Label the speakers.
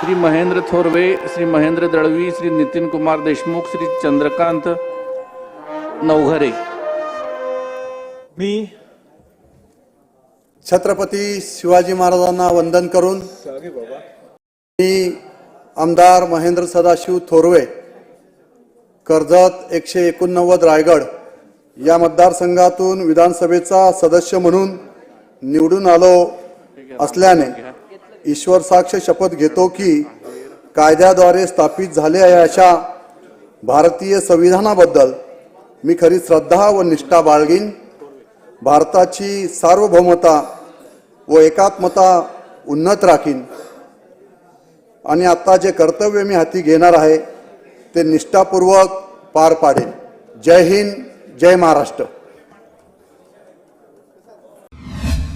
Speaker 1: श्री महेंद्र थोरवे श्री महेंद्र दळवी श्री नितीन कुमार देशमुख श्री चंद्रकांत नवघरे.
Speaker 2: मी
Speaker 3: छत्रपती शिवाजी महाराजांना वंदन करून मी आमदार महेंद्र सदाशिव थोरवे कर्जत एकशे एकोणनव्वद रायगड या मतदारसंघातून विधानसभेचा सदस्य म्हणून निवडून आलो असल्याने ईश्वर साक्ष शपथ घेतो की कायद्याद्वारे स्थापित झाले आहे अशा भारतीय संविधानाबद्दल मी खरी श्रद्धा व निष्ठा बाळगीन. भारताची सार्वभौमता व एकात्मता उन्नत राखीन. आणि आत्ता जे कर्तव्य मी हाती घेणार आहे ते निष्ठापूर्वक पार पाडेन. जय हिंद जय महाराष्ट्र.